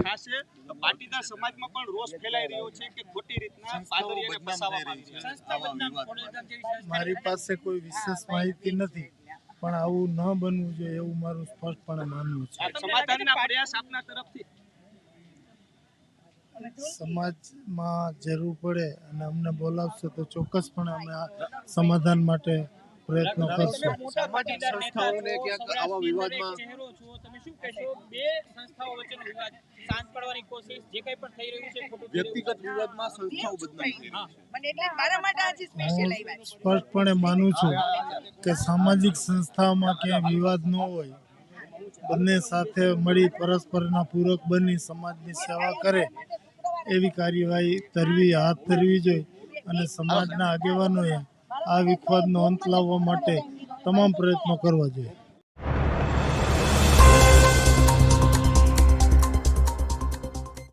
થશે. પાટીદાર સમાજમાં પણ રોષ ફેલાઈ રહ્યો છે કે ખોટી રીતના પાદરીયાને ફસાવવામાં આવી છે મારી પાસે કોઈ વિશેષ માહિતી નથી. પણ આવું ન બનવું જોઈએ એવું મારું સ્પષ્ટપણે માનવું છે. સમાધાનના પ્રયાસ આપના તરફથી. સમાજમાં જરૂર પડે અને અમને બોલાવશે તો ચોક્કસપણે અમે આ સમાધાન માટે પ્રયત્નો કરશું. સામાજિક સંસ્થાઓને ક્યાંક આવા વિવાદમાં શું કહેશો બે સંસ્થાઓ વચ્ચેનો વિવાદ શાંત પાડવાની કોશિશ જે કંઈ પણ થઈ રહ્યું છે ખોટું થઈ રહ્યું છે. વ્યક્તિગત વિવાદમાં સંસ્થાઓ બદનામ થઈ રહી છે મને એટલે મારા માટે આજે સ્પેશિયલ હું આવ્યા સ્પષ્ટપણે માનું છું કે સામાજિક સંસ્થાઓમાં ક્યાંય વિવાદ ન હોય. બંને સાથે મળી પરસ્પરના પૂરક બની સમાજની સેવા કરે એવી કાર્યવાહી ધરવી હાથ ધરવી જોઈએ અને સમાજના આગેવાનોએ આ વિખવાદનો અંત લાવવા માટે તમામ પ્રયત્નો કરવા જોઈએ.